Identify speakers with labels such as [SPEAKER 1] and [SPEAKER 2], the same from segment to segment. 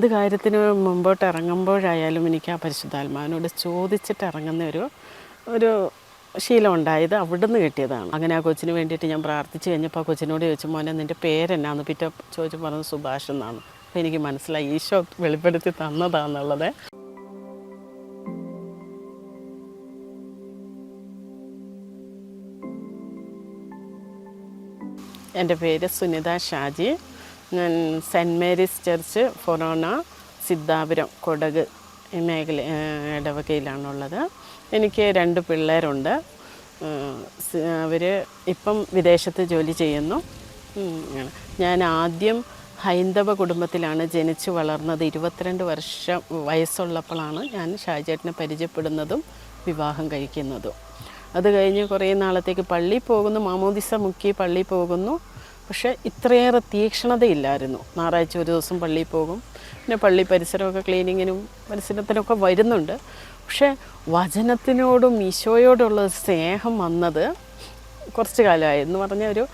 [SPEAKER 1] എന്ത് കാര്യത്തിന് മുമ്പോട്ട് ഇറങ്ങുമ്പോഴായാലും എനിക്ക് ആ പരിശുദ്ധാത്മാവിനോട് ചോദിച്ചിട്ട് ഇറങ്ങുന്ന ഒരു ഒരു ശീലം ഉണ്ടായത് അവിടുന്ന് കിട്ടിയതാണ്. അങ്ങനെ ആ കൊച്ചിന് വേണ്ടിയിട്ട് ഞാൻ പ്രാർത്ഥിച്ചു കഴിഞ്ഞപ്പോൾ ആ കൊച്ചിനോട് ചോദിച്ചു മോനെ നിന്റെ പേരെന്നാന്ന്? പിറ്റേ ചോദിച്ചു പറഞ്ഞത് സുഭാഷ് എന്നാണ്. അപ്പോൾ എനിക്ക് മനസ്സിലായി ഈശോ വെളിപ്പെടുത്തി തന്നതാണെന്നുള്ളത് എന്റെ പേര് സുനിത ഷാജി. ഞാൻ saint Mary's church forane Siddhapuram Kodagu മേഖല ഇടവകയിലാണുള്ളത്. എനിക്ക് രണ്ട് പിള്ളേരുണ്ട്. അവർ ഇപ്പം വിദേശത്ത് ജോലി ചെയ്യുന്നു. ഞാൻ ആദ്യം ഹൈന്ദവ കുടുംബത്തിലാണ് ജനിച്ച് വളർന്നത്. ഇരുപത്തിരണ്ട് വർഷം വയസ്സുള്ളപ്പോഴാണ് ഞാൻ ഷാജേട്ടനെ പരിചയപ്പെടുന്നതും വിവാഹം കഴിക്കുന്നതും. അത് കഴിഞ്ഞ് കുറേ നാളത്തേക്ക് പള്ളിയിൽ പോകുന്നു. മാമോദിസ മുക്കി പള്ളിയിൽ പോകുന്നു. പക്ഷേ ഇത്രയേറെ തീക്ഷ്ണതയില്ലായിരുന്നു. ഞായറാഴ്ച ഒരു ദിവസം പള്ളിയിൽ പോകും. പിന്നെ പള്ളി പരിസരമൊക്കെ ക്ലീനിങ്ങിനും പരിസരത്തിനൊക്കെ വരുന്നുണ്ട്. പക്ഷേ വചനത്തിനോടും ഈശോയോടുള്ള സ്നേഹം വന്നത് കുറച്ച് കാലമായി. എന്ന് പറഞ്ഞാൽ ഒരു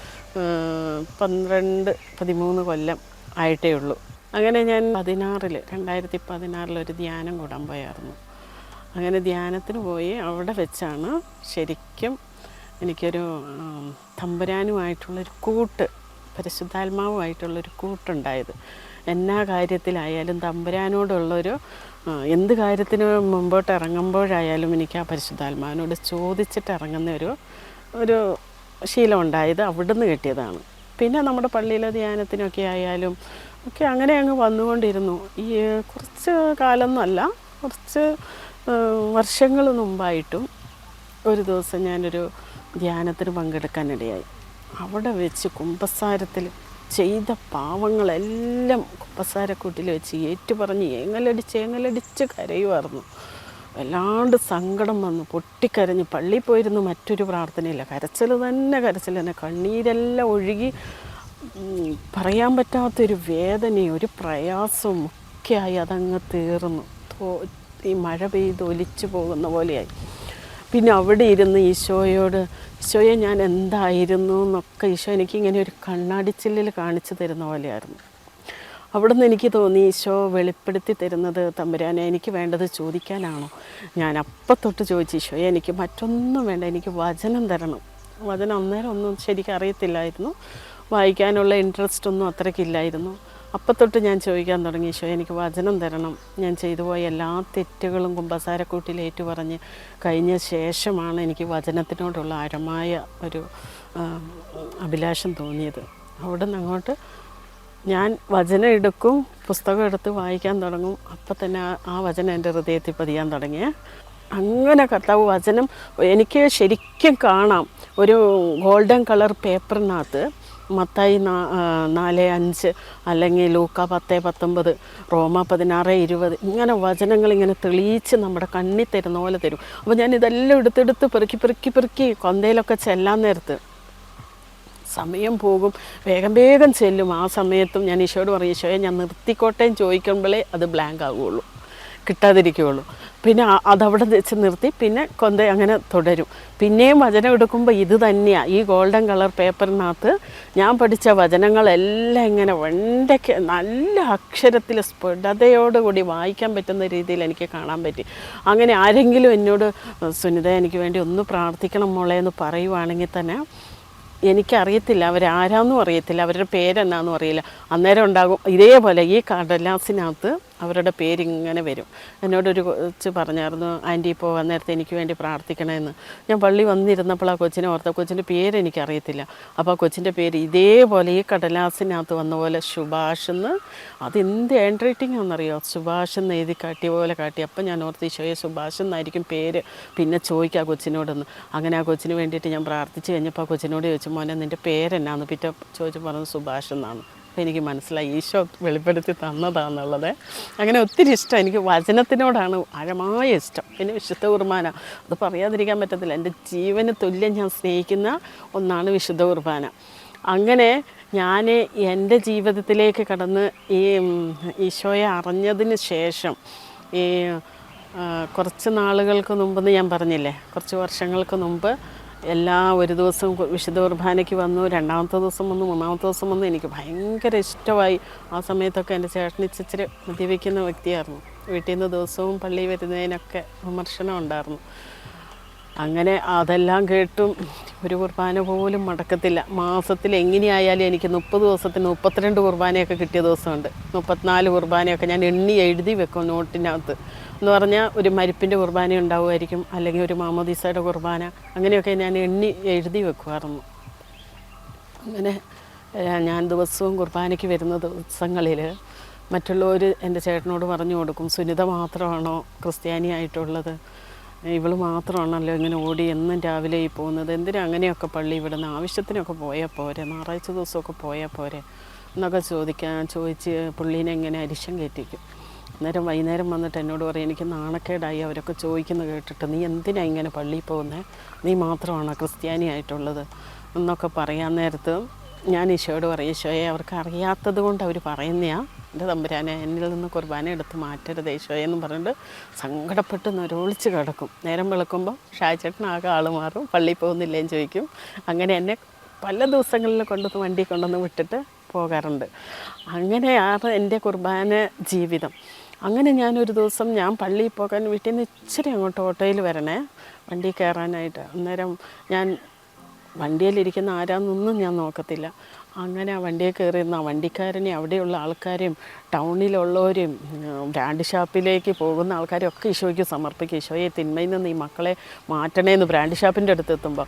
[SPEAKER 1] പന്ത്രണ്ട് പതിമൂന്ന് കൊല്ലം ആയിട്ടേ ഉള്ളൂ. അങ്ങനെ ഞാൻ പതിനാറിൽ രണ്ടായിരത്തി പതിനാറിൽ ഒരു ധ്യാനം കൂടാൻ പോയായിരുന്നു. അങ്ങനെ ധ്യാനത്തിന് പോയി അവിടെ വെച്ചാണ് ശരിക്കും എനിക്കൊരു തമ്പുരാനുമായിട്ടുള്ളൊരു കൂട്ട് പരിശുദ്ധാത്മാവുമായിട്ടുള്ളൊരു കൂട്ടുണ്ടായത്. എന്നാ കാര്യത്തിലായാലും തമ്പുരാനോടുള്ളൊരു എന്ത് കാര്യത്തിന് മുമ്പോട്ട് ഇറങ്ങുമ്പോഴായാലും എനിക്ക് ആ പരിശുദ്ധാത്മാവിനോട് ചോദിച്ചിട്ട് ഇറങ്ങുന്ന ഒരു ഒരു ശീലം ഉണ്ടായത് അവിടുന്ന് കിട്ടിയതാണ്. പിന്നെ നമ്മുടെ പള്ളിയിലെ ധ്യാനത്തിനൊക്കെ ആയാലും ഒക്കെ അങ്ങനെ അങ്ങ് വന്നുകൊണ്ടിരുന്നു. ഈ കുറച്ച് കാലമൊന്നുമല്ല കുറച്ച് വർഷങ്ങൾ മുമ്പായിട്ടും ഒരു ദിവസം ഞാനൊരു ധ്യാനത്തിന് പങ്കെടുക്കാനിടയായി. അവിടെ വെച്ച് കുമ്പസാരത്തിൽ ചെയ്ത പാവങ്ങളെല്ലാം കുമ്പസാരക്കൂട്ടിൽ വെച്ച് ഏറ്റുപറഞ്ഞ് ഏങ്ങലടിച്ച് ഏങ്ങലടിച്ച് കരയുമായിരുന്നു. വല്ലാണ്ട് സങ്കടം വന്നു. പൊട്ടിക്കരഞ്ഞ് പള്ളിയിൽ പോയിരുന്നു മറ്റൊരു പ്രാർത്ഥനയില്ല. കരച്ചിൽ തന്നെ കരച്ചിൽ തന്നെ. കണ്ണീരെല്ലാം ഒഴുകി പറയാൻ പറ്റാത്തൊരു വേദനയും ഒരു പ്രയാസവും ഒക്കെയായി അതങ്ങ് തീർന്നു. ഈ മഴ പെയ്ത് ഒലിച്ചു പോകുന്ന പോലെയായി. പിന്നെ അവിടെ ഇരുന്ന് ഈശോയോട് ഈശോയെ ഞാൻ എന്തായിരുന്നു? എന്നൊക്കെ ഈശോ എനിക്ക് ഇങ്ങനെ ഒരു കണ്ണാടിച്ചില്ലിൽ കാണിച്ചു തരുന്ന പോലെയായിരുന്നു. അവിടുന്ന് എനിക്ക് തോന്നി ഈശോ വെളിപ്പെടുത്തി തരുന്നത് തമ്പുരാനെ എനിക്ക് വേണ്ടത് ചോദിക്കാനാണോ? ഞാൻ അപ്പം തൊട്ട് ചോദിച്ചു ഈശോയെ എനിക്ക് മറ്റൊന്നും വേണ്ട എനിക്ക് വചനം തരണം. വചനം അന്നേരം ഒന്നും ശരിക്കും അറിയത്തില്ലായിരുന്നു വായിക്കാനുള്ള ഇൻട്രസ്റ്റ് ഒന്നും അത്രയ്ക്കില്ലായിരുന്നു അപ്പം തൊട്ട് ഞാൻ ചോദിക്കാൻ തുടങ്ങി ഈശോ എനിക്ക് വചനം തരണം. ഞാൻ ചെയ്തു പോയ എല്ലാ തെറ്റുകളും കുമ്പസാരക്കൂട്ടിൽ ഏറ്റുപറഞ്ഞ് കഴിഞ്ഞ ശേഷമാണ് എനിക്ക് വചനത്തിനോടുള്ള അരമായ ഒരു അഭിലാഷം തോന്നിയത്. അവിടെ നിന്ന് അങ്ങോട്ട് ഞാൻ വചനം എടുക്കും പുസ്തകം എടുത്ത് വായിക്കാൻ തുടങ്ങും. അപ്പം തന്നെ ആ വചനം എന്റെ ഹൃദയത്തിൽ പതിയാൻ തുടങ്ങിയേ. അങ്ങനെ കർത്താവ് വചനം എനിക്ക് ശരിക്കും കാണാം. ഒരു ഗോൾഡൻ കളർ പേപ്പറിനകത്ത് മത്തായി നാല് അഞ്ച് അല്ലെങ്കിൽ ലൂക്ക പത്ത് പത്തൊമ്പത് റോമ പതിനാറ് ഇരുപത് ഇങ്ങനെ വചനങ്ങൾ ഇങ്ങനെ തെളിയിച്ച് നമ്മുടെ കണ്ണി തരുന്ന പോലെ തരും. അപ്പോൾ ഞാൻ ഇതെല്ലാം എടുത്തെടുത്ത് പെറുക്കി പെറുക്കി പെറുക്കി കൊന്തയിലൊക്കെ ചെല്ലാൻ നേരത്ത് സമയം പോകും. വേഗം വേഗം ചെല്ലും. ആ സമയത്തും ഞാൻ ഈശോയോട് പറയും ഈശോയെ ഞാൻ നിർത്തിക്കോട്ടേയും ചോദിക്കുമ്പോഴേ അത് ബ്ലാങ്ക് ആകുകയുള്ളൂ കിട്ടാതിരിക്കുകയുള്ളൂ. പിന്നെ അതവിടെ വെച്ച് നിർത്തി പിന്നെ കൊന്ത അങ്ങനെ തുടരും. പിന്നെയും വചനം എടുക്കുമ്പോൾ ഇത് തന്നെയാണ് ഈ ഗോൾഡൻ കളർ പേപ്പറിനകത്ത് ഞാൻ പഠിച്ച വചനങ്ങളെല്ലാം ഇങ്ങനെ വെണ്ടയ്ക്ക് നല്ല അക്ഷരത്തിൽ സ്ഫുടതയോടുകൂടി വായിക്കാൻ പറ്റുന്ന രീതിയിൽ എനിക്ക് കാണാൻ പറ്റി. അങ്ങനെ ആരെങ്കിലും എന്നോട് സുനിത എനിക്ക് വേണ്ടി ഒന്ന് പ്രാർത്ഥിക്കണം മോളെ എന്ന് പറയുവാണെങ്കിൽ തന്നെ എനിക്കറിയത്തില്ല. അവരാരാന്നും അറിയത്തില്ല. അവരുടെ പേരെന്നാന്നും അറിയില്ല. അന്നേരം ഉണ്ടാകും ഇതേപോലെ ഈ കടലാസിനകത്ത് അവരുടെ പേരിങ്ങനെ വരും. എന്നോടൊരു കൊച്ച് പറഞ്ഞായിരുന്നു ആന്റി ഇപ്പോൾ അന്നേരത്തെ എനിക്ക് വേണ്ടി പ്രാർത്ഥിക്കണമെന്ന് ഞാൻ പള്ളി വന്നിരുന്നപ്പോൾ ആ കൊച്ചിനെ ഓർത്ത കൊച്ചിന്റെ പേര് എനിക്കറിയത്തില്ല. അപ്പോൾ ആ കൊച്ചിന്റെ പേര് ഇതേപോലെ ഈ കടലാസിനകത്ത് വന്ന പോലെ സുഭാഷ് എന്ന്. അതെന്ത് ഹാൻഡ് റൈറ്റിംഗ് ആണെന്നറിയോ? സുഭാഷ് എന്ന് എഴുതി കാട്ടിയ പോലെ കാട്ടി. അപ്പം ഞാൻ ഓർത്ത് ഈശോയെ സുഭാഷ് എന്നായിരിക്കും പേര്. പിന്നെ ചോദിക്കുക ആ കൊച്ചിനോടൊന്ന്. അങ്ങനെ ആ കൊച്ചിന് വേണ്ടിയിട്ട് ഞാൻ പ്രാർത്ഥിച്ച് കഴിഞ്ഞപ്പോൾ ആ കൊച്ചിനോട് ചോദിച്ചു മോനെ നിന്റെ പേരെന്നാന്ന്? പിറ്റേ ചോദിച്ചു പറഞ്ഞത് സുഭാഷ് എന്നാണ്. അപ്പോൾ എനിക്ക് മനസ്സിലായി ഈശോ വെളിപ്പെടുത്തി തന്നതാണെന്നുള്ളത് അങ്ങനെ ഒത്തിരി ഇഷ്ടം. എനിക്ക് വചനത്തിനോടാണ് ആഴമായ ഇഷ്ടം. പിന്നെ വിശുദ്ധ കുർബാന. അത് പറയാതിരിക്കാൻ പറ്റത്തില്ല. എന്റെ ജീവന് തുല്യം ഞാൻ സ്നേഹിക്കുന്ന ഒന്നാണ് വിശുദ്ധ കുർബാന. അങ്ങനെ ഞാൻ എന്റെ ജീവിതത്തിലേക്ക് കടന്ന് ഈ ഈശോയെ അറിഞ്ഞതിന് ശേഷം ഈ കുറച്ച് നാളുകൾക്ക് മുമ്പെന്ന് ഞാൻ പറഞ്ഞില്ലേ? കുറച്ച് വർഷങ്ങൾക്ക് മുമ്പ് എല്ലാ ഒരു ദിവസം വിശുദ്ധ കുർബാനയ്ക്ക് വന്നു രണ്ടാമത്തെ ദിവസം വന്നു മൂന്നാമത്തെ ദിവസം വന്നു. എനിക്ക് ഭയങ്കര ഇഷ്ടമായി. ആ സമയത്തൊക്കെ എന്റെ ചേട്ടൻ ഇച്ചിരി മദ്യപിക്കുന്ന വ്യക്തിയായിരുന്നു. വീട്ടിൽ നിന്ന് ദിവസവും പള്ളി വരുന്നതിനൊക്കെ വിമർശനം ഉണ്ടായിരുന്നു. അങ്ങനെ അതെല്ലാം കേട്ടും ഒരു കുർബാന പോലും മടക്കത്തില്ല. മാസത്തിൽ എങ്ങനെയായാലും എനിക്ക് മുപ്പത് ദിവസത്തിന് മുപ്പത്തിരണ്ട് കുർബാനയൊക്കെ കിട്ടിയ ദിവസമുണ്ട്. മുപ്പത്തിനാല് കുർബാനയൊക്കെ ഞാൻ എണ്ണി എഴുതി വെക്കും നോട്ടിനകത്ത്. എന്ന് പറഞ്ഞാൽ ഒരു മരിപ്പിന്റെ കുർബാന ഉണ്ടാവുമായിരിക്കും അല്ലെങ്കിൽ ഒരു മാമോദീസയുടെ കുർബാന അങ്ങനെയൊക്കെ ഞാൻ എണ്ണി എഴുതി വെക്കുമായിരുന്നു. അങ്ങനെ ഞാൻ ദിവസവും കുർബാനയ്ക്ക് വരുന്ന ദിവസങ്ങളിൽ മറ്റുള്ളവർ എന്റെ ചേട്ടനോട് പറഞ്ഞു കൊടുക്കും സുനിത മാത്രമാണോ ക്രിസ്ത്യാനിയായിട്ടുള്ളത്? ഇവൾ മാത്രമാണല്ലോ ഇങ്ങനെ ഓടി എന്നും രാവിലെ ഈ പോകുന്നത്. എന്തിനാ അങ്ങനെയൊക്കെ പള്ളി ഇവിടുന്ന്? ആവശ്യത്തിനൊക്കെ പോയാൽ പോരെ. ഞായറാഴ്ച ദിവസമൊക്കെ പോയാൽ പോരെ എന്നൊക്കെ ചോദിക്കാൻ ചോദിച്ച് പുള്ളീനെ ഇങ്ങനെ അരിശം കയറ്റിക്കും. അന്നേരം വൈകുന്നേരം വന്നിട്ട് എന്നോട് പറയും എനിക്ക് നാണക്കേടായി അവരൊക്കെ ചോദിക്കുന്നത് കേട്ടിട്ട് നീ എന്തിനാ ഇങ്ങനെ പള്ളിയിൽ പോകുന്നത് നീ മാത്രമാണ് ക്രിസ്ത്യാനിയായിട്ടുള്ളത് എന്നൊക്കെ പറയാൻ നേരത്ത് ഞാൻ ഈശോയോട് പറയും ഈശോയെ അവർക്ക് അറിയാത്തത് കൊണ്ട് അവർ പറയുന്നയാ. എന്റെ തമ്പുരാനെ എന്നിൽ നിന്ന് കുർബാന എടുത്ത് മാറ്റരുത് ഈശോയെ എന്ന് പറഞ്ഞിട്ട് സങ്കടപ്പെട്ട് നൊരോളിച്ച് കിടക്കും. നേരം വെളുക്കുമ്പോൾ ആകെ ആൾ മാറും പള്ളിയിൽ പോകുന്നില്ലേന്ന് ചോദിക്കും. അങ്ങനെ എന്നെ പല ദിവസങ്ങളിൽ കൊണ്ടുവന്ന് വണ്ടി കൊണ്ടുവന്ന് വിട്ടിട്ട് പോകാറുണ്ട്. അങ്ങനെയാണ് എന്റെ കുർബാന ജീവിതം. അങ്ങനെ ഞാനൊരു ദിവസം ഞാൻ പള്ളിയിൽ പോകാൻ വീട്ടിൽ നിന്ന് ഇച്ചിരി അങ്ങോട്ട് ഓട്ടോയിൽ വരണേ വണ്ടി കയറാനായിട്ട്. അന്നേരം ഞാൻ വണ്ടിയിലിരിക്കുന്ന ആരാന്നൊന്നും ഞാൻ നോക്കത്തില്ല. അങ്ങനെ ആ വണ്ടിയെ കയറിയിരുന്ന വണ്ടിക്കാരനെ അവിടെയുള്ള ആൾക്കാരെയും ടൗണിലുള്ളവരും ബ്രാൻഡ് ഷാപ്പിലേക്ക് പോകുന്ന ആൾക്കാരും ഒക്കെ ഈശോയ്ക്ക് സമർപ്പിക്കും. ഈശോയെ തിന്മയിൽ നിന്ന് ഈ മക്കളെ മാറ്റണേന്ന് ബ്രാൻഡ് ഷാപ്പിന്റെ അടുത്ത് എത്തുമ്പോൾ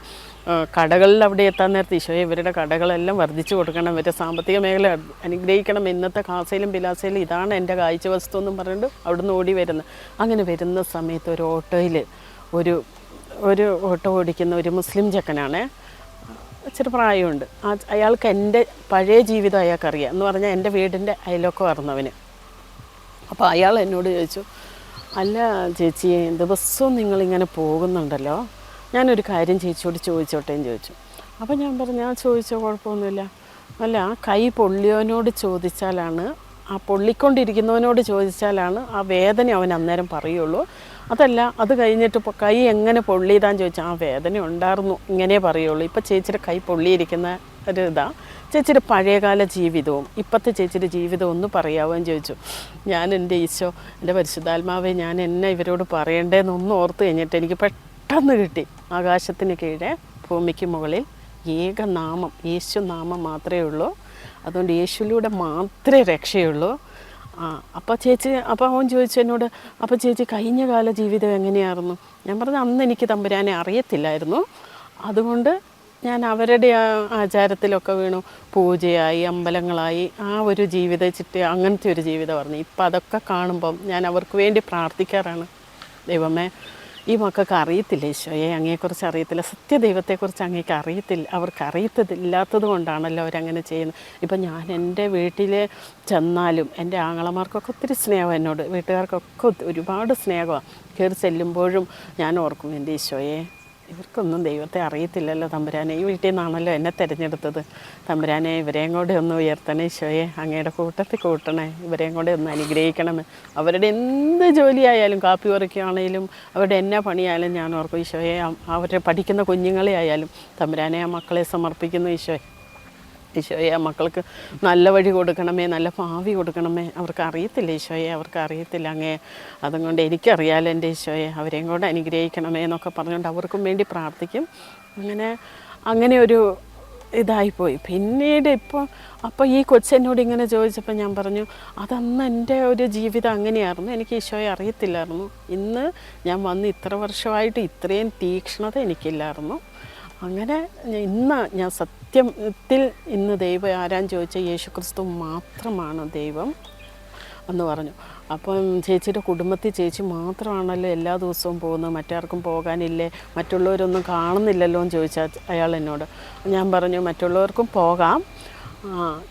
[SPEAKER 1] കടകളിൽ അവിടെ എത്താൻ നേരത്തെ ഈശോയെ ഇവരുടെ കടകളെല്ലാം വർദ്ധിച്ചു കൊടുക്കണം. ഇവരുടെ സാമ്പത്തിക മേഖല അനുഗ്രഹിക്കണം. ഇന്നത്തെ കാസയിലും പിലാസയിലും ഇതാണ് എന്റെ കാഴ്ച വസ്തു എന്നും പറഞ്ഞിട്ട് അവിടുന്ന് ഓടി വരുന്നത് അങ്ങനെ വരുന്ന സമയത്ത് ഒരു ഓട്ടോയിൽ ഒരു ഒരു ഓട്ടോ ഓടിക്കുന്ന ഒരു മുസ്ലിം ചെക്കനാണേ. ഇച്ചിരി പ്രായമുണ്ട്. ആ അയാൾക്ക് എന്റെ പഴയ ജീവിതം അയാൾക്കറിയാം. എന്ന് പറഞ്ഞാൽ എന്റെ വീടിന്റെ അയലൊക്കെ വരുന്നവന് അപ്പോൾ അയാൾ എന്നോട് ചോദിച്ചു അല്ല ചേച്ചി ദിവസവും നിങ്ങളിങ്ങനെ പോകുന്നുണ്ടല്ലോ. ഞാനൊരു കാര്യം ചേച്ചിയോട് ചോദിച്ചോട്ടേന്ന് ചോദിച്ചു. അപ്പോൾ ഞാൻ പറഞ്ഞു ഞാൻ ചോദിച്ചോ കുഴപ്പമൊന്നുമില്ല. അല്ല ആ കൈ പൊള്ളിയവനോട് ചോദിച്ചാലാണ് ആ പൊള്ളിക്കൊണ്ടിരിക്കുന്നവനോട് ചോദിച്ചാലാണ് ആ വേദന അവൻ അന്നേരം പറയുള്ളൂ. അതല്ല അത് കഴിഞ്ഞിട്ട് ഇപ്പോൾ കൈ എങ്ങനെ പൊള്ളിയതാന്ന് ചോദിച്ചാൽ ആ വേദന ഉണ്ടായിരുന്നു ഇങ്ങനെ പറയുള്ളൂ. ഇപ്പോൾ ചേച്ചിയുടെ കൈ പൊള്ളിയിരിക്കുന്ന ഒരു ഇതാ. ചേച്ചിയുടെ പഴയകാല ജീവിതവും ഇപ്പോഴത്തെ ചേച്ചിയുടെ ജീവിതവും ഒന്ന് എന്ന് ചോദിച്ചു. ഞാൻ എന്റെ ഈശോ എന്റെ പരിശുദ്ധാത്മാവെ ഞാൻ എന്നെ ഇവരോട് പറയണ്ടേന്നൊന്ന് ഓർത്ത് കഴിഞ്ഞിട്ട് എനിക്ക് പെട്ടെന്ന് കിട്ടി. ആകാശത്തിന് കീഴേ ഭൂമിക്ക് മുകളിൽ ഏകനാമം യേശു നാമം മാത്രമേ ഉള്ളൂ. അതുകൊണ്ട് യേശുവിലൂടെ മാത്രമേ രക്ഷയുള്ളൂ. ആ അപ്പം ചേച്ചി അപ്പോൾ അവൻ ചോദിച്ചു എന്നോട് അപ്പം ചേച്ചി കഴിഞ്ഞ കാല ജീവിതം എങ്ങനെയായിരുന്നു? ഞാൻ പറഞ്ഞു അന്ന് എനിക്ക് തമ്പുരാനെ അറിയത്തില്ലായിരുന്നു. അതുകൊണ്ട് ഞാൻ അവരുടെ ആ ആചാരത്തിലൊക്കെ വീണു. പൂജയായി അമ്പലങ്ങളായി ആ ഒരു ജീവിത ചിട്ട അങ്ങനത്തെ ഒരു ജീവിതം ജീവിതമായിരുന്നു ഇപ്പം അതൊക്കെ കാണുമ്പം ഞാൻ അവർക്ക് വേണ്ടി പ്രാർത്ഥിക്കാറാണ്. ദൈവമേ ഈ മക്കൾക്ക് അറിയത്തില്ല ഈശോയെ അങ്ങയെക്കുറിച്ച് അറിയത്തില്ല. സത്യദൈവത്തെക്കുറിച്ച് അങ്ങേക്ക് അറിയത്തില്ല അവർക്ക് അറിയത്തില്ലാത്തത് കൊണ്ടാണല്ലോ അവരങ്ങനെ ചെയ്യുന്നത്. ഇപ്പം ഞാൻ എന്റെ വീട്ടിൽ ചെന്നാലും എന്റെ ആങ്ങളമാർക്കൊക്കെ ഒത്തിരി സ്നേഹം എന്നോട് വീട്ടുകാർക്കൊക്കെ ഒരുപാട് സ്നേഹമാണ് കയറി ചെല്ലുമ്പോഴും ഞാൻ ഓർക്കും എന്റെ ഈശോയെ ഇവർക്കൊന്നും ദൈവത്തെ അറിയത്തില്ലല്ലോ തമ്പുരാനെ. ഈ വീട്ടിൽ നിന്നാണല്ലോ എന്നെ തിരഞ്ഞെടുത്തത്. തമ്പുരാനെ ഇവരെയും കൂടെ ഒന്ന് ഉയർത്തണേ ഈശോയെ. അങ്ങയുടെ കൂട്ടത്തിൽ കൂട്ടണേ. ഇവരെയും കൂടെ ഒന്ന് അനുഗ്രഹിക്കണമേ അവരുടെ എന്ത് ജോലിയായാലും കാപ്പി പറിക്കുകയാണെങ്കിലും അവരുടെ എന്നാ പണിയായാലും ഞാൻ ഓർക്കും. ഈശോയെ അവരെ പഠിക്കുന്ന കുഞ്ഞുങ്ങളെ ആയാലും തമ്പുരാനെ ആ മക്കളെ സമർപ്പിക്കുന്നു ഈശോയെ. ഈശോയെ മക്കൾക്ക് നല്ല വഴി കൊടുക്കണമേ നല്ല ഭാവി കൊടുക്കണമേ. അവർക്ക് അറിയത്തില്ല ഈശോയെ അവർക്ക് അറിയത്തില്ല അങ്ങേ. അതുകൊണ്ട് എനിക്കറിയാലോ എന്റെ ഈശോയെ അവരെയും കൂടെ അനുഗ്രഹിക്കണമേ എന്നൊക്കെ പറഞ്ഞുകൊണ്ട് അവർക്കും വേണ്ടി പ്രാർത്ഥിക്കും. അങ്ങനെ അങ്ങനെ ഒരു ഇതായിപ്പോയി പിന്നീട് ഇപ്പോൾ അപ്പോൾ ഈ കൊച്ചെന്നോട് ഇങ്ങനെ ചോദിച്ചപ്പോൾ ഞാൻ പറഞ്ഞു അതന്ന് എന്റെ ഒരു ജീവിതം അങ്ങനെയായിരുന്നു. എനിക്ക് ഈശോയെ അറിയത്തില്ലായിരുന്നു. ഇന്ന് ഞാൻ വന്ന് ഇത്ര വർഷമായിട്ട് ഇത്രയും തീക്ഷ്ണത എനിക്കില്ലായിരുന്നു. അങ്ങനെ ഇന്ന് ഞാൻ സത്യത്തിൽ ഇന്ന് ദൈവം ആരാൻ ചോദിച്ചാൽ യേശു ക്രിസ്തു മാത്രമാണ് ദൈവം എന്ന് പറഞ്ഞു. അപ്പം ചേച്ചിയുടെ കുടുംബത്തിൽ ചേച്ചി മാത്രമാണല്ലോ എല്ലാ ദിവസവും പോകുന്നത്. മറ്റാർക്കും പോകാനില്ലേ? മറ്റുള്ളവരൊന്നും കാണുന്നില്ലല്ലോ എന്ന് ചോദിച്ചാൽ അയാൾ എന്നോട്. ഞാൻ പറഞ്ഞു മറ്റുള്ളവർക്കും പോകാം.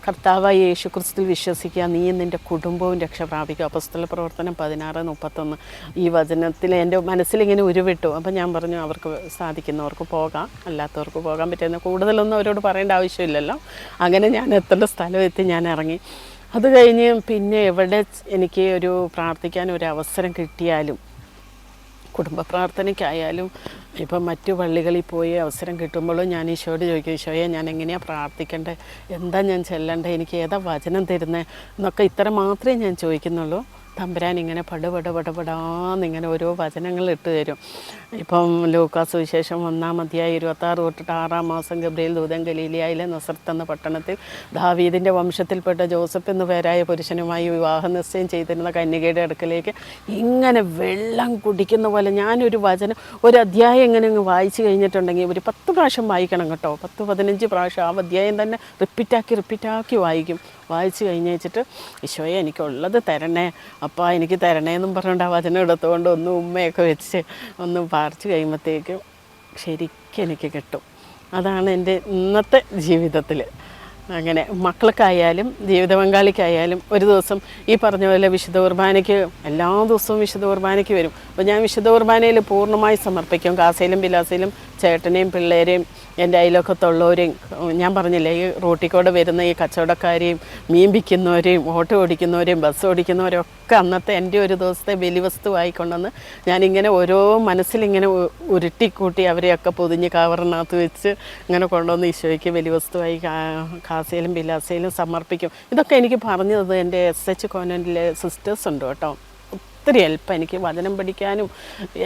[SPEAKER 1] കർത്താവായ യേശു ക്രിസ്തുവിൽ വിശ്വസിക്കുക. നീ നിന്റെ കുടുംബവും രക്ഷ പ്രാപിക്കുക അപ്പസ്തല പ്രവർത്തനം പതിനാറ് മുപ്പത്തൊന്ന്. ഈ വചനത്തിൽ എന്റെ മനസ്സിലിങ്ങനെ ഉരുവിട്ടു. അപ്പം ഞാൻ പറഞ്ഞു അവർക്ക് സാധിക്കുന്നവർക്ക് പോകാം അല്ലാത്തവർക്ക് പോകാൻ പറ്റുന്ന കൂടുതലൊന്നും അവരോട് പറയേണ്ട ആവശ്യമില്ലല്ലോ. അങ്ങനെ ഞാൻ എത്തേണ്ട സ്ഥലം എത്തി ഞാൻ ഇറങ്ങി. അത് കഴിഞ്ഞ് പിന്നെ എവിടെ എനിക്ക് ഒരു പ്രാർത്ഥിക്കാൻ ഒരു അവസരം കിട്ടിയാലും കുടുംബ പ്രാർത്ഥനയ്ക്കായാലും ഇപ്പം മറ്റു പള്ളികളിൽ പോയി അവസരം കിട്ടുമ്പോഴും ഞാൻ ഈശോയോട് ചോദിക്കും ഈശോയെ ഞാൻ എങ്ങനെയാണ് പ്രാർത്ഥിക്കേണ്ടത് എന്താ ഞാൻ ചെല്ലേണ്ടത് എനിക്ക് ഏതാ വചനം തരുന്നത് എന്നൊക്കെ ഇത്ര മാത്രമേ ഞാൻ ചോദിക്കുന്നുള്ളൂ. തമ്പുരാൻ ഇങ്ങനെ പടുപട പടപടാന്ന് ഇങ്ങനെ ഓരോ വചനങ്ങൾ ഇട്ട് തരും. ഇപ്പം ലൂക്കാസ് വിശേഷം ഒന്നാം അധ്യായം ഇരുപത്താറ് തൊട്ടിട്ട് ആറാം മാസം ഗബ്രിയിൽ ദൂതൻ ഗലീലിയായിലെ നസർത്ത് എന്ന പട്ടണത്തിൽ ദാവീദിന്റെ വംശത്തിൽപ്പെട്ട ജോസഫ് എന്ന പേരായ പുരുഷനുമായി വിവാഹ നിശ്ചയം ചെയ്തിരുന്ന കന്യകയുടെ അടുക്കലേക്ക് ഇങ്ങനെ വെള്ളം കുടിക്കുന്ന പോലെ ഞാനൊരു വചനം ഒരു അധ്യായം ഇങ്ങനെ അങ്ങ് വായിച്ചു കഴിഞ്ഞിട്ടുണ്ടെങ്കിൽ ഒരു പത്ത് പ്രാവശ്യം വായിക്കണം കേട്ടോ. പത്ത് പതിനഞ്ച് പ്രാവശ്യം ആ അധ്യായം തന്നെ റിപ്പീറ്റാക്കി റിപ്പീറ്റാക്കി വായിക്കും. വായിച്ചു കഴിഞ്ഞ് വെച്ചിട്ട് ഈശോയെ എനിക്കുള്ളത് തരണേ. അപ്പാ എനിക്ക് തരണേ എന്നും പറഞ്ഞുകൊണ്ട് ആ വചനം എടുത്തുകൊണ്ട് ഒന്ന് ഉമ്മയൊക്കെ വെച്ച് ഒന്ന് പാർച്ച് കഴിയുമ്പോഴത്തേക്കും ശരിക്കും എനിക്ക് കിട്ടും. അതാണ് എന്റെ ഇന്നത്തെ ജീവിതത്തിൽ അങ്ങനെ മക്കൾക്കായാലും ജീവിത പങ്കാളിക്കായാലും ഒരു ദിവസം ഈ പറഞ്ഞ പോലെ വിശുദ്ധ കുർബാനയ്ക്ക് എല്ലാ ദിവസവും വിശുദ്ധ കുർബാനയ്ക്ക് വരും. അപ്പോൾ ഞാൻ വിശുദ്ധ കുർബാനയിൽ പൂർണമായി സമർപ്പിക്കും. കാസയിലും ബിലാസയിലും ചേട്ടനെയും പിള്ളേരെയും എന്റെ അയലൊക്കത്തുള്ളവരെയും ഞാൻ പറഞ്ഞില്ലേ ഈ റോട്ടിൽ കൂടെ വരുന്ന ഈ കച്ചവടക്കാരെയും മീൻ വിൽക്കുന്നവരെയും ഓട്ടോ ഓടിക്കുന്നവരെയും ബസ് ഓടിക്കുന്നവരെയും ഒക്കെ അന്നത്തെ എന്റെ ഒരു ദിവസത്തെ ബലിവസ്തുവായി ആയിക്കൊണ്ടെന്ന് ഞാനിങ്ങനെ ഓരോ മനസ്സിലിങ്ങനെ ഉരുട്ടിക്കൂട്ടി അവരെയൊക്കെ പൊതിഞ്ഞ് കവറിനകത്ത് വെച്ച് ഇങ്ങനെ കൊണ്ടുവന്ന് ഈശോയ്ക്ക് ബലിവസ്തുവായി കാസയിലും ബിലാസയിലും സമർപ്പിക്കും. ഇതൊക്കെ എനിക്ക് പറഞ്ഞു എന്റെ എസ് എച്ച് കോൺവെന്റിലെ സിസ്റ്റേഴ്സ് ഉണ്ട് കേട്ടോ. ഒത്തിരി ഹെൽപ്പ് എനിക്ക് വചനം പഠിക്കാനും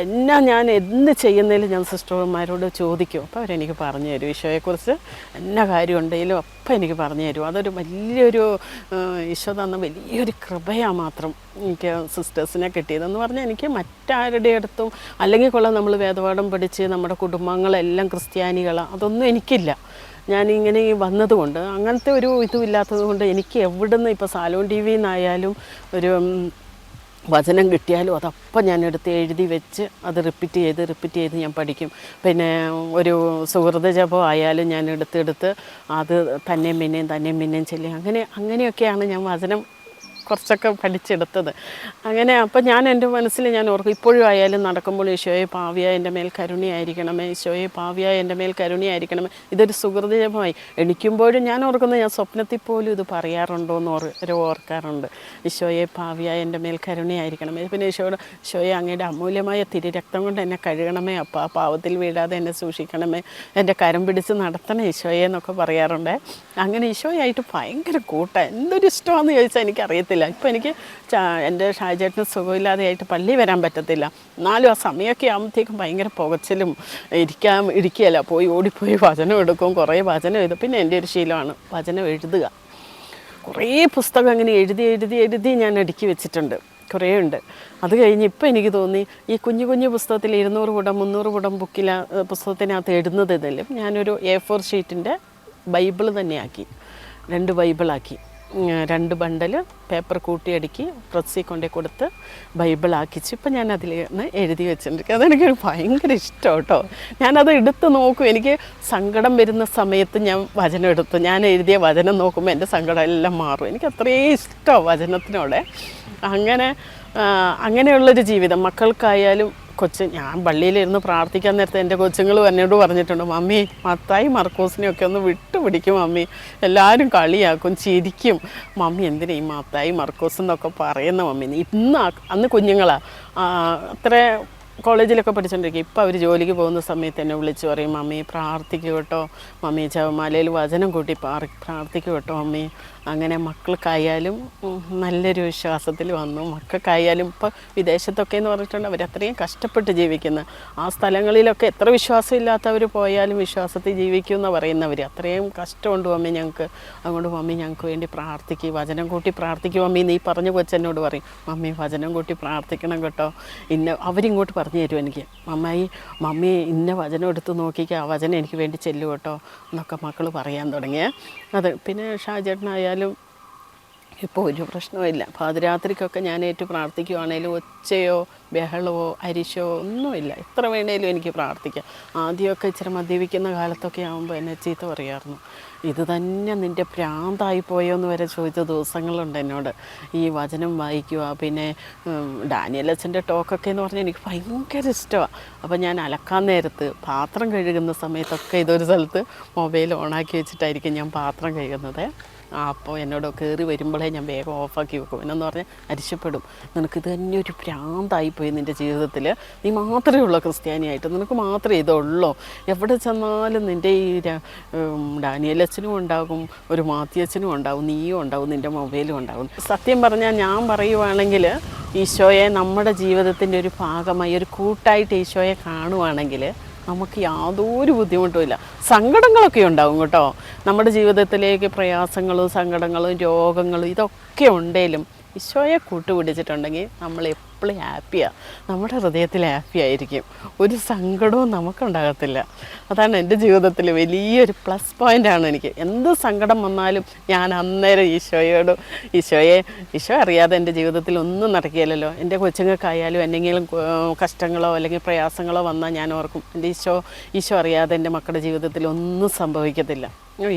[SPEAKER 1] എന്നാ ഞാൻ എന്ത് ചെയ്യുന്നതിലും ഞാൻ സിസ്റ്റർമാരോട് ചോദിക്കും. അപ്പോൾ അവരെനിക്ക് പറഞ്ഞു തരും. ഈശോയെക്കുറിച്ച് എന്നാ കാര്യം ഉണ്ടെങ്കിലും അപ്പം എനിക്ക് പറഞ്ഞു തരും. അതൊരു വലിയൊരു ഈശോ തന്ന വലിയൊരു കൃപയാണ് മാത്രം എനിക്ക് സിസ്റ്റേഴ്സിനെ കിട്ടിയതെന്ന് പറഞ്ഞാൽ എനിക്ക് മറ്റാരുടെ അടുത്തും അല്ലെങ്കിൽ കൊള്ളാം നമ്മൾ വേദപാഠം പഠിച്ച് നമ്മുടെ കുടുംബങ്ങളെല്ലാം ക്രിസ്ത്യാനികളാണ് അതൊന്നും എനിക്കില്ല. ഞാനിങ്ങനെ വന്നതുകൊണ്ട് അങ്ങനത്തെ ഒരു ഇതും ഇല്ലാത്തത് കൊണ്ട് എനിക്ക് എവിടുന്ന് ഇപ്പോൾ സാലോൺ ടി വിന്നായാലും ഒരു വചനം കിട്ടിയാലും അതപ്പം ഞാൻ എടുത്ത് എഴുതി വെച്ച് അത് റിപ്പീറ്റ് ചെയ്ത് റിപ്പീറ്റ് ചെയ്ത് ഞാൻ പഠിക്കും. പിന്നെ ഒരു സുഹൃത ജപം ആയാലും ഞാൻ എടുത്തെടുത്ത് അത് തന്നെയും പിന്നെയും തന്നെയും പിന്നെയും ചൊല്ലി അങ്ങനെ അങ്ങനെയൊക്കെയാണ് ഞാൻ വചനം കുറച്ചൊക്കെ പഠിച്ചെടുത്തത്. അങ്ങനെ അപ്പം ഞാൻ എന്റെ മനസ്സിൽ ഞാൻ ഓർക്കും ഇപ്പോഴും ആയാലും നടക്കുമ്പോൾ ഈശോയെ പാവിയ എന്റെ മേൽ കരുണയായിരിക്കണമേ ഈശോയെ പാവിയ എന്റെ മേൽ കരുണയായിരിക്കണമേ. ഇതൊരു സുഹൃതജപമായി എണിക്കുമ്പോഴും ഞാൻ ഓർക്കുന്നത് ഞാൻ സ്വപ്നത്തിൽ പോലും ഇത് പറയാറുണ്ടോ എന്ന് ഓർ ഓർക്കാറുണ്ട്. ഈശോയെ പാവിയ എന്റെ മേൽ കരുണയായിരിക്കണമേ. പിന്നെ ഈശോയുടെ ഈശോയെ അങ്ങയുടെ അമൂല്യമായ തിരിരക്തം കൊണ്ട് എന്നെ കഴുകണമേ അപ്പം ആ പാവത്തിൽ വീഴാതെ എന്നെ സൂക്ഷിക്കണമേ എന്റെ കരം പിടിച്ച് നടത്തണേ ഈശോയെ എന്നൊക്കെ പറയാറുണ്ട്. അങ്ങനെ ഈശോയായിട്ട് ഭയങ്കര കൂട്ടം. എന്തൊരു ഇഷ്ടമാണെന്ന് ചോദിച്ചാൽ എനിക്കറിയത്തില്ല. ഇപ്പം എനിക്ക് ചാ- എന്റെ ഷാജേട്ടന് സുഖമില്ലാതെയായിട്ട് പള്ളി വരാൻ പറ്റത്തില്ല. എന്നാലും ആ സമയമൊക്കെ ആകുമ്പോഴത്തേക്കും ഭയങ്കര പുകച്ചിലും ഇരിക്കാൻ ഇരിക്കുകയല്ല. പോയി ഓടിപ്പോയി വചനം എടുക്കും കുറേ വചനം എഴുതും. പിന്നെ എന്റെ ഒരു ശീലമാണ് വചനം എഴുതുക. കുറേ പുസ്തകം അങ്ങനെ എഴുതി എഴുതി എഴുതി ഞാൻ അടുക്കി വെച്ചിട്ടുണ്ട്. കുറേ ഉണ്ട്. അത് കഴിഞ്ഞ് ഇപ്പം എനിക്ക് തോന്നി ഈ കുഞ്ഞു കുഞ്ഞു പുസ്തകത്തിൽ ഇരുന്നൂറ് കൂടം മുന്നൂറ് കൂടം ബുക്കിൽ പുസ്തകത്തിനകത്ത് എഴുതുന്നത് ഇതിലും ഞാനൊരു എ ഫോർ ഷീറ്റിന്റെ ബൈബിൾ തന്നെയാക്കി രണ്ട് ബൈബിളാക്കി. രണ്ട് ബണ്ടൽ പേപ്പർ കൂട്ടിയടുക്കി പ്രസ്സിൽ കൊണ്ടേ കൊടുത്ത് ബൈബിളാക്കിച്ച് ഇപ്പം ഞാൻ അതിൽ നിന്ന് എഴുതി വെച്ചിട്ടുണ്ട് അതെനിക്ക് ഭയങ്കര ഇഷ്ടം കേട്ടോ. ഞാനത് എടുത്ത് നോക്കും. എനിക്ക് സങ്കടം വരുന്ന സമയത്ത് ഞാൻ വചനം എടുത്തു. ഞാൻ എഴുതിയ വചനം നോക്കുമ്പോൾ എന്റെ സങ്കടം എല്ലാം മാറും. എനിക്ക് അത്രയും ഇഷ്ടമാണ് വചനത്തിനോടെ. അങ്ങനെ അങ്ങനെയുള്ളൊരു ജീവിതം. മക്കൾക്കായാലും കൊച്ച് ഞാൻ പള്ളിയിലിരുന്ന് പ്രാർത്ഥിക്കാൻ നേരത്തെ എന്റെ കൊച്ചുങ്ങൾ എന്നോട് പറഞ്ഞിട്ടുണ്ട് മമ്മി മത്തായി മർക്കോസിനെയൊക്കെ ഒന്ന് വിട്ടുപിടിക്കും മമ്മി. എല്ലാവരും കളിയാക്കും ചിരിക്കും. മമ്മി എന്തിനാ ഈ മത്തായി മർക്കോസ് എന്നൊക്കെ പറയുന്ന മമ്മി? ഇന്ന് അന്ന് കുഞ്ഞുങ്ങളാണ് അത്ര കോളേജിലൊക്കെ പഠിച്ചുകൊണ്ടിരിക്കും ഇപ്പോൾ അവർ ജോലിക്ക് പോകുന്ന സമയത്ത് എന്നെ വിളിച്ച് പറയും മമ്മി പ്രാർത്ഥിക്കൂ കേട്ടോ. മമ്മി ചവമാലയിൽ വചനം കൂട്ടി പ്രാർത്ഥിക്കൂ കേട്ടോ മമ്മി. അങ്ങനെ മക്കൾക്കായാലും നല്ലൊരു വിശ്വാസത്തിൽ വന്നു. മക്കൾക്കായാലും ഇപ്പോൾ വിദേശത്തൊക്കെ എന്ന് പറഞ്ഞിട്ടുണ്ട്. അവർ അത്രയും കഷ്ടപ്പെട്ട് ജീവിക്കുന്ന. ആ സ്ഥലങ്ങളിലൊക്കെ എത്ര വിശ്വാസമില്ലാത്തവർ പോയാലും വിശ്വാസത്തിൽ ജീവിക്കും എന്ന് പറയുന്നവർ അത്രയും കഷ്ടമുണ്ട് മമ്മി ഞങ്ങൾക്ക് അതുകൊണ്ട് മമ്മി ഞങ്ങൾക്ക് വേണ്ടി പ്രാർത്ഥിക്കും. വചനം കൂട്ടി പ്രാർത്ഥിക്കും മമ്മി. നീ പറഞ്ഞ കൊച്ചെന്നോട് പറയും. മമ്മി വചനം കൂട്ടി പ്രാർത്ഥിക്കണം കേട്ടോ. ഇന്ന അവരിങ്ങോട്ട് പറഞ്ഞു തരും എനിക്ക്. മമ്മായി മമ്മി ഇന്ന വചനം എടുത്ത് നോക്കിക്കുക ആ വചനം എനിക്ക് വേണ്ടി ചെല്ലു കേട്ടോ. എന്നൊക്കെ മക്കൾ പറയാൻ തുടങ്ങിയ. അത് പിന്നെ ഷാജേട്ടനായാലും ഇപ്പോൾ ഒരു പ്രശ്നവുമില്ല. പാതിരാത്രിക്കൊക്കെ ഞാൻ ഏറ്റു പ്രാർത്ഥിക്കുവാണേലും ഒച്ചയോ ബഹളമോ അരിശോ ഒന്നുമില്ല. എത്ര വേണേലും എനിക്ക് പ്രാർത്ഥിക്കാം. ആദ്യമൊക്കെ ഇച്ചിരി മദ്യപിക്കുന്ന കാലത്തൊക്കെ ആകുമ്പോൾ എന്നെ ചീത്ത പറയായിരുന്നു. ഇത് തന്നെ നിന്റെ പോയോ എന്ന് വരെ ചോദിച്ച ദിവസങ്ങളുണ്ട് എന്നോട്. ഈ വചനം വായിക്കുക പിന്നെ അച്ഛന്റെ ടോക്കൊക്കെ എന്ന് പറഞ്ഞാൽ എനിക്ക് ഭയങ്കര ഇഷ്ടമാണ് അപ്പോൾ ഞാൻ അലക്കാൻ നേരത്ത് പാത്രം കഴുകുന്ന സമയത്തൊക്കെ ഇതൊരു സ്ഥലത്ത് മൊബൈൽ ഓണാക്കി വെച്ചിട്ടായിരിക്കും ഞാൻ പാത്രം കഴുകുന്നത്. അപ്പോൾ എന്നോട് കയറി വരുമ്പോഴേ ഞാൻ വേഗം ഓഫാക്കി വെക്കും. എന്നു പറഞ്ഞാൽ അരിശപ്പെടും. നിനക്ക് ഇത് തന്നെ ഒരു ഭ്രാന്തായിപ്പോയി നിന്റെ ജീവിതത്തിൽ നീ മാത്രമേ ഉള്ളൂ ക്രിസ്ത്യാനിയായിട്ട്. നിനക്ക് മാത്രമേ ഇതുള്ളൂ. എവിടെ ചെന്നാലും നിന്റെ ഈ ഡാനിയലച്ഛനും ഉണ്ടാകും ഒരു മാത്തിയച്ഛനും ഉണ്ടാകും നീയും ഉണ്ടാകും നിന്റെ മൊബൈലും ഉണ്ടാകും. സത്യം പറഞ്ഞാൽ ഞാൻ പറയുവാണെങ്കിൽ ഈശോയെ നമ്മുടെ ജീവിതത്തിന്റെ ഒരു ഭാഗമായി ഒരു കൂട്ടായിട്ട് ഈശോയെ കാണുവാണെങ്കിൽ നമുക്ക് യാതൊരു ബുദ്ധിമുട്ടുമില്ല സങ്കടങ്ങളൊക്കെ ഉണ്ടാവും കേട്ടോ. നമ്മുടെ ജീവിതത്തിലേക്ക് പ്രയാസങ്ങളും സങ്കടങ്ങളും രോഗങ്ങളും ഇതൊക്കെ ഉണ്ടെങ്കിലും ഈശോയെ കൂട്ടുപിടിച്ചിട്ടുണ്ടെങ്കിൽ നമ്മൾ എപ്പോഴും ഹാപ്പിയാണ് നമ്മുടെ ഹൃദയത്തിൽ ഹാപ്പി ആയിരിക്കും. ഒരു സങ്കടവും നമുക്കുണ്ടാകത്തില്ല. അതാണ് എന്റെ ജീവിതത്തിൽ വലിയൊരു പ്ലസ് പോയിന്റാണ് എനിക്ക്. എന്ത് സങ്കടം വന്നാലും ഞാൻ അന്നേരം ഈശോയോടും ഈശോയെ ഈശോ അറിയാതെ എന്റെ ജീവിതത്തിൽ ഒന്നും നടക്കുകയില്ലല്ലോ. എന്റെ കൊച്ചുങ്ങൾക്കായാലും എന്തെങ്കിലും കഷ്ടങ്ങളോ അല്ലെങ്കിൽ പ്രയാസങ്ങളോ വന്നാൽ ഞാൻ ഓർക്കും എന്റെ ഈശോ ഈശോ അറിയാതെ എന്റെ മക്കളുടെ ജീവിതത്തിൽ ഒന്നും സംഭവിക്കത്തില്ല.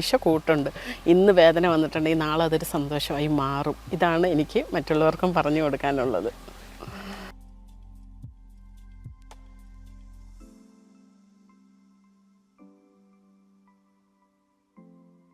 [SPEAKER 1] ഈശോ കൂട്ടുണ്ട്. ഇന്ന് വേദന വന്നിട്ടുണ്ടെങ്കിൽ നാളെ അതൊരു സന്തോഷമായി മാറും. ഇതാണ് എനിക്ക് മറ്റുള്ളവർക്കും പറഞ്ഞു കൊടുക്കാനുള്ളത്.